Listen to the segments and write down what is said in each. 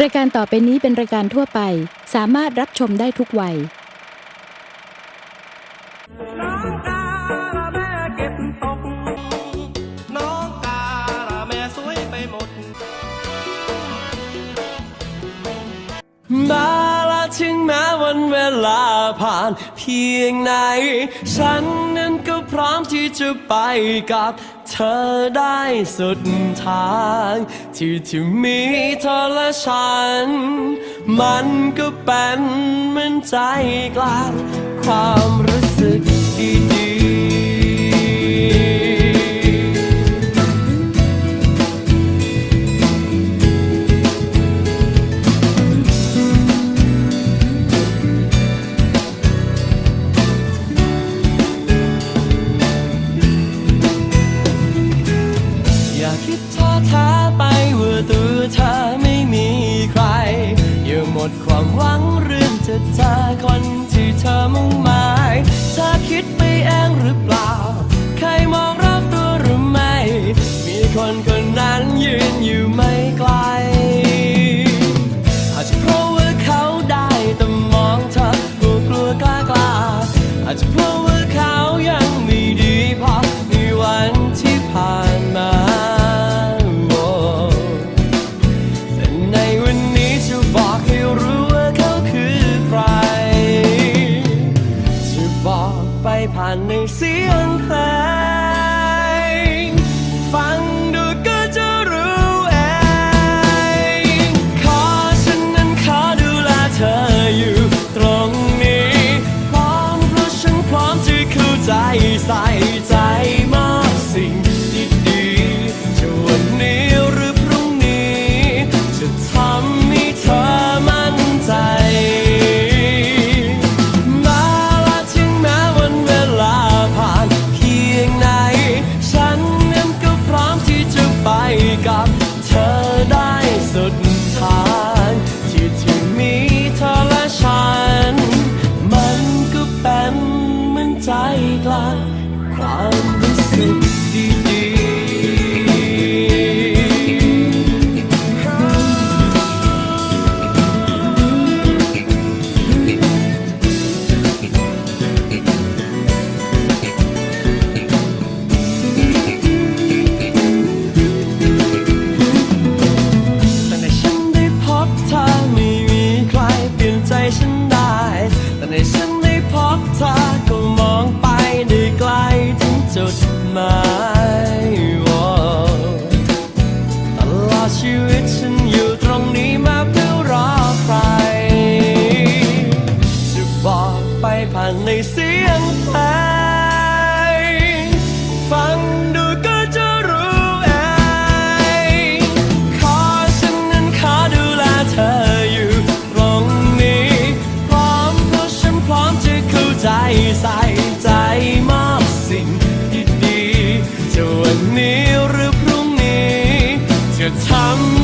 รายการต่อไปนี้เป็นรายการทั่วไป สามารถรับชมได้ทุกวัย น้าแล้วถึงแม้วันเวลาผ่านเพียงไหน ฉันนั้นก็พร้อมที่จะไปกับ เธอได้สุดทาง ที่ที่มีเธอและฉัน มันก็เป็นเหมือนใจกลางความรู้สึก หวังเรื่องจะจาคนที่เธอมุ่งหมายเธอคิดไปเองหรือ jetzt haben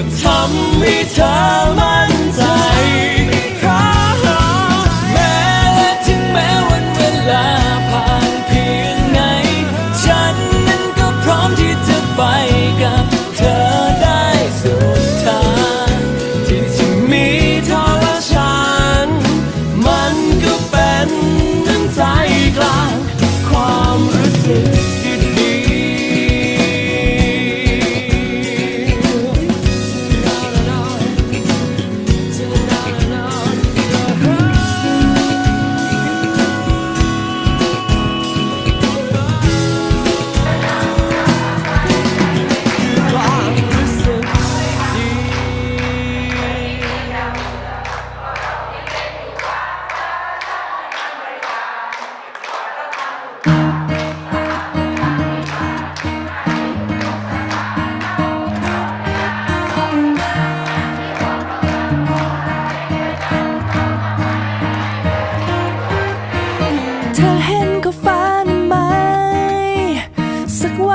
จะทำให้เธอมา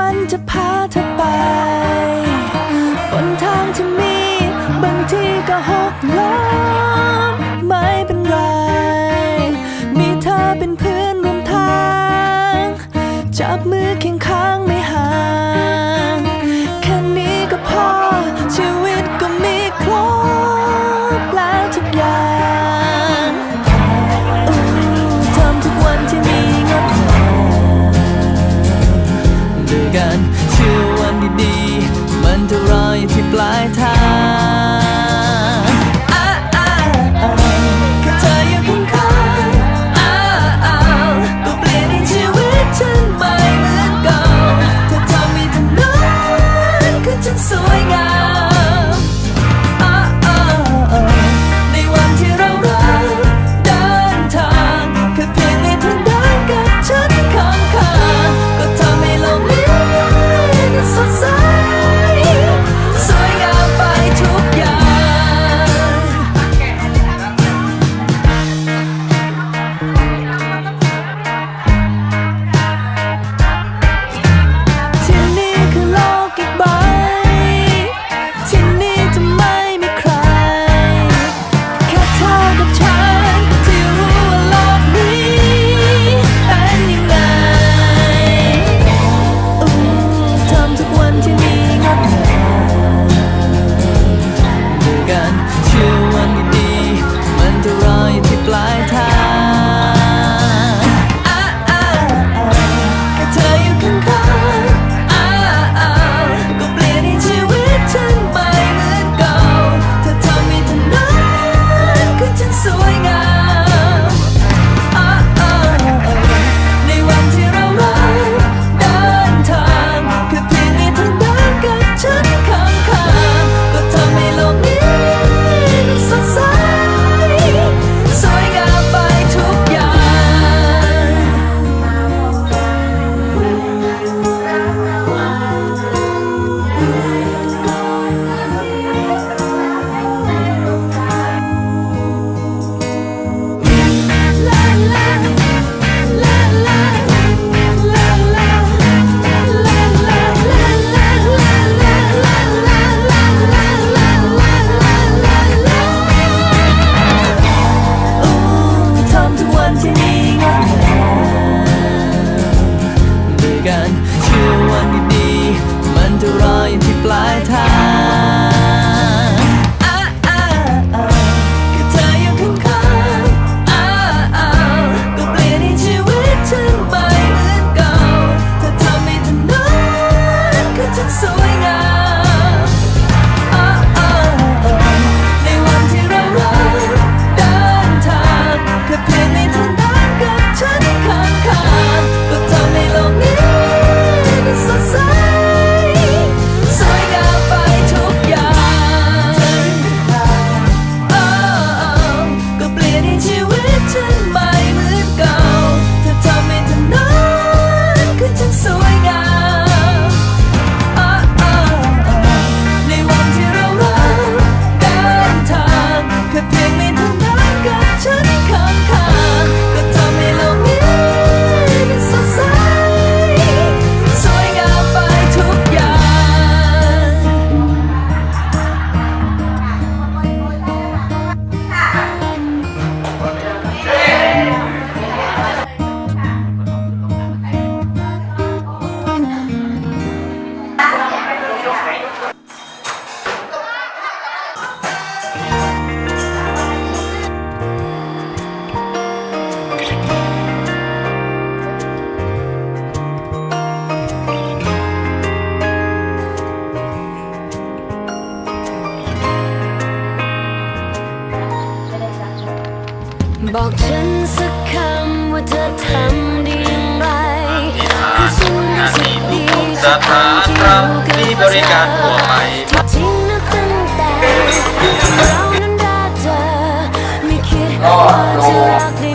ันจะพาเธอไป 啊，啊。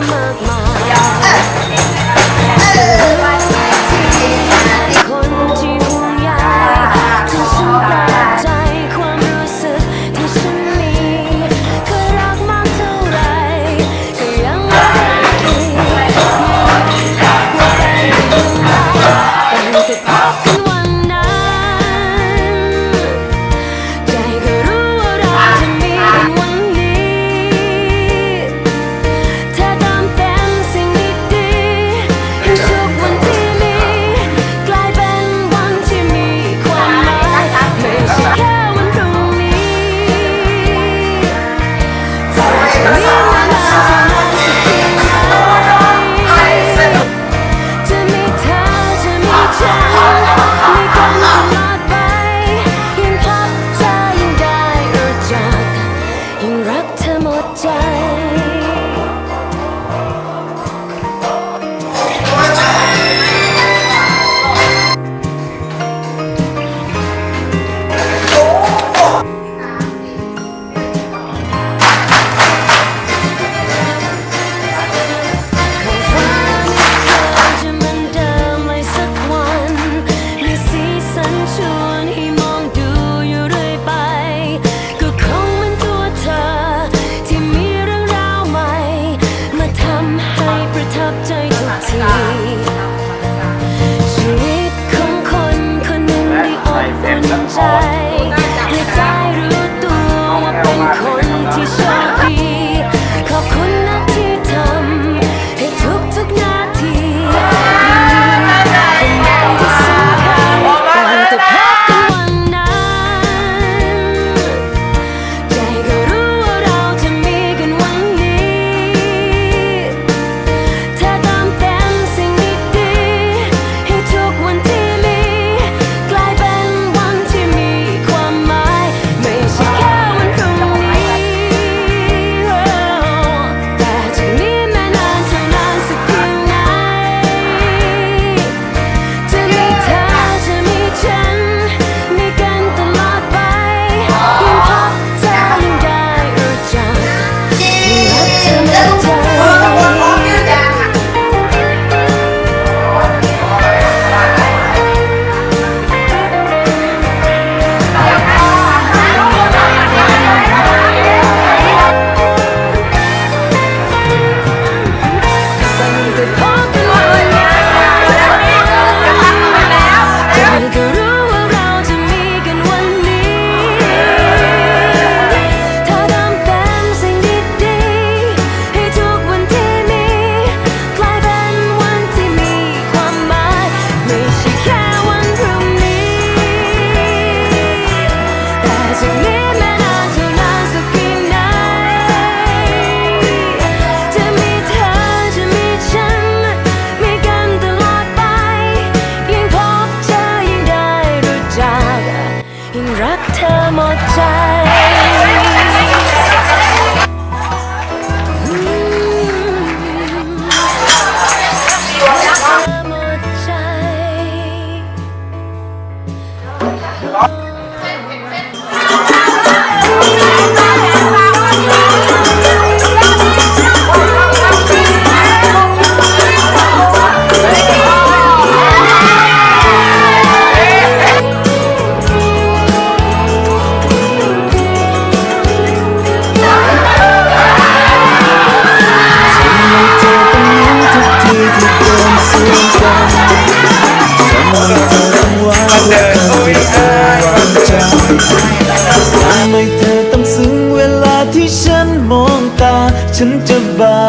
ทำไมเธอต้องซึ้งเวลาที่ฉันมองตา ฉันจะบาา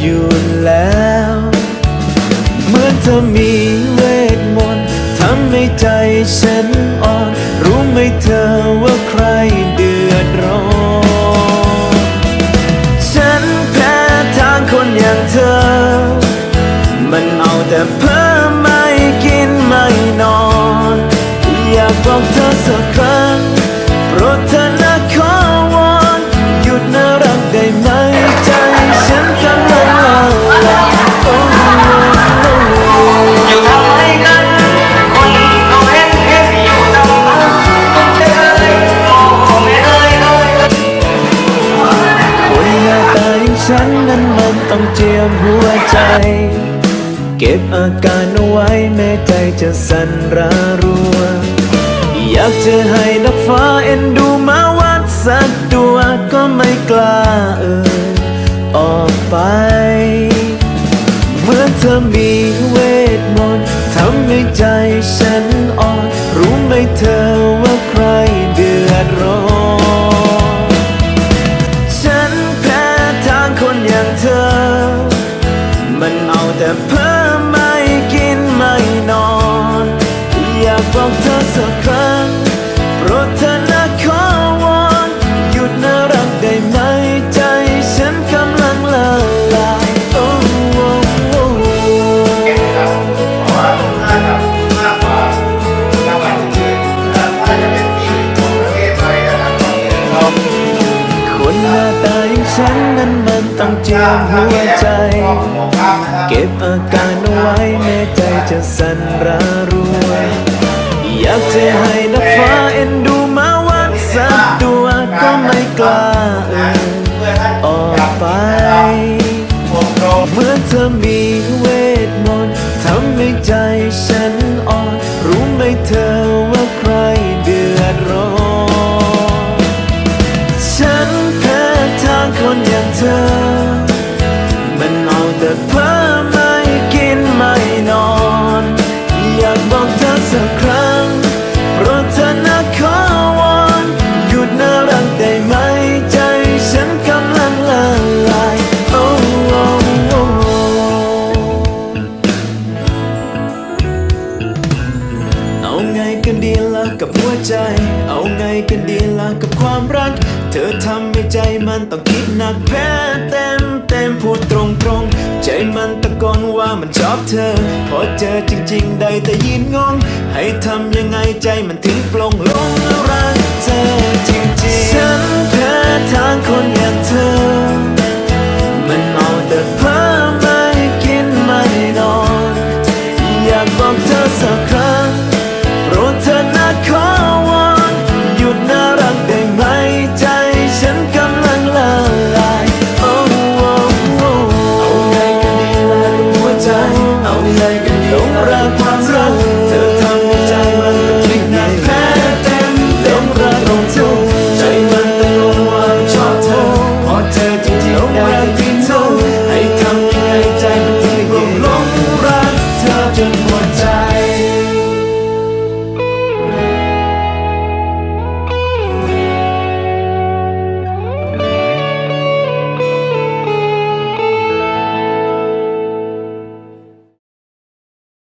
อยู่แล้ว เหมือนเธอมีเวทมนต์ทำให้ใจฉันอ่อน รู้ไหมเธอว่าใครากบอกเธอสักครั้งโปรดเธอนะขอวอนหยุดน่ารักได้ไหมใจฉันกำลังละลายโอ้โอ้อยู่ทำไมกันคนเขาเห็นเห็นอยู่ตรงนั้นเอ้ยโอ้ไม่เอ้ยเอ้ยคนหน้าตาอย่างฉันนั้นมันต้องเจียมหัวใจเก็บอาการเอาไว้แม้ใจจะสั่นระรัวากจะให้นักฟ้าเอ็นดูมาวัดสักตัวก็ไม่กล้าเอ่ยออกไป เมื่อเธอมีเวทมนต์ทำให้ใจฉันอ่อนรู้ไหมเธอ เจียมหัวใจ เก็บอาการเอาไว้แม้ใจจะสั่นระรัวอยากจะให้นักฟ้าเอ็นดูมาวัดสักตัวก็ไม่กล้าเอ่ยออกไป เหมือนเธอมีเวทมนต์ทำให้ใจฉัน ความรัก เธอทำให้ใจมันต้องคิดหนักแพ้เต็มเต็มพูดตรงตรงใจมันตะโกนว่ามันชอบเธอ พอเจอจริงๆ ได้แต่ยินงง ให้ทำยังไงใจมันถึงปลงลงรักเธอจริงๆ ฉันแพ้ทางคนอย่างเธอ มันเอาแต่เพ้อ